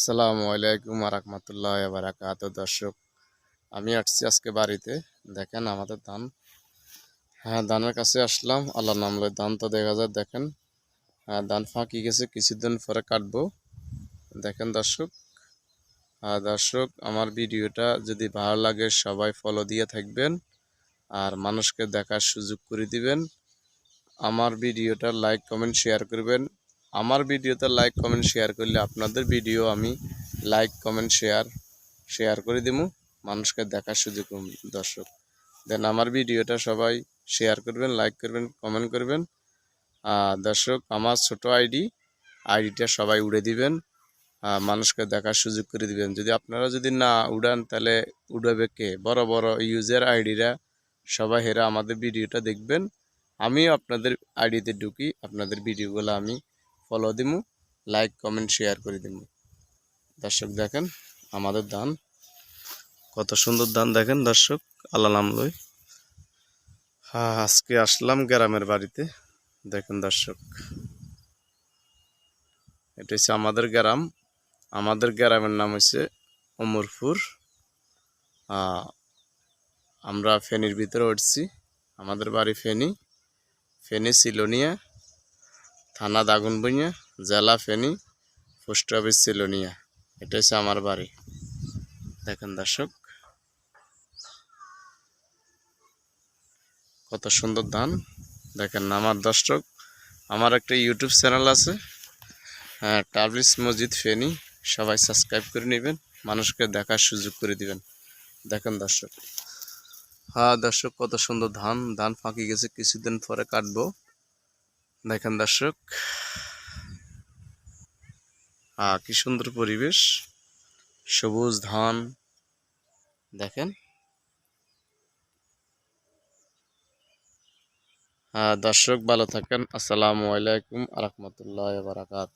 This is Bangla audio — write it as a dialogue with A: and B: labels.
A: আসসালামু আলাইকুম রহমতুল্লাহ বারাকাত দর্শক, আমি আসছি আজকে বাড়িতে। দেখেন আমাদের ধান। হ্যাঁ ধানের কাছে আসলাম। আল্লাহ নামলে ধান তো দেখা যায়, দেখেন। হ্যাঁ ধান ফাঁকি গেছে, কিছুদিন পরে কাটবো। দেখেন দর্শক। হ্যাঁ দর্শক, আমার ভিডিওটা যদি ভালো লাগে, সবাই ফলো দিয়ে থাকবেন আর মানুষকে দেখার সুযোগ করে দিবেন। আমার ভিডিওটা লাইক কমেন্ট শেয়ার করবেন। আমার ভিডিওতে লাইক কমেন্ট শেয়ার করলে আপনাদের ভিডিও আমি লাইক কমেন্ট শেয়ার শেয়ার করে দিব মানুষকে দেখার সুযোগ দর্শক। দেন আমার ভিডিওটা সবাই শেয়ার করবেন লাইক করবেন কমেন্ট করবেন। দর্শক, আমার ছোট আইডি আইডিটা সবাই উড়ে দিবেন। মানুষকে দেখার সুযোগ করে দিবেন। যদি আপনারা যদি না উড়ান, তাহলে উড়াবে কে? বড় বড় ইউজার আইডিরা সবাই হেরা আমাদের ভিডিওটা দেখবেন। আমিও আপনাদের আইডিতে ঢুকি, আপনাদের ভিডিওগুলো আমি ফলো দিমু লাইক কমেন্ট শেয়ার করে দিমু। দর্শক দেখেন, আমাদের ধান, কত সুন্দর ধান দেখেন দর্শক, আল্লাহ নাম লই। হ্যাঁ আজকে আসলাম গ্রামের বাড়িতে, দেখেন দর্শক। এটা হচ্ছে আমাদের গ্রাম, আমাদের গ্রামের নাম হচ্ছে অমরপুর আমরা ফেনীর ভিতরে উঠছি, আমাদের বাড়ি ফেনী ফেনী, সিলোনিয়া। থানা দাগনবইয়া, জেলা ফেনী, পোস্ট অফিস সিলোনিয়া। এটা হচ্ছে আমার বাড়ি। দেখেন দর্শক। কত সুন্দর ধান। দেখেন আমার দর্শক, আমার একটা ইউটিউব চ্যানেল আছে হ্যাঁ টাবলিস মসজিদ ফেনী। সবাই সাবস্ক্রাইব করে নেবেন, মানুষকে দেখার সুযোগ করে দিবেন। দেখেন দর্শক। হ্যাঁ দর্শক, কত সুন্দর ধান। ধান ফাঁকি গেছে, কিছুদিন পরে কাটবো। দেখেন দর্শক। কি সুন্দর পরিবেশ। সবুজ ধান। দেখেন। দর্শক ভালো থাকেন। আসসালামু আলাইকুম আলহামতুল্লাহ বারাকাত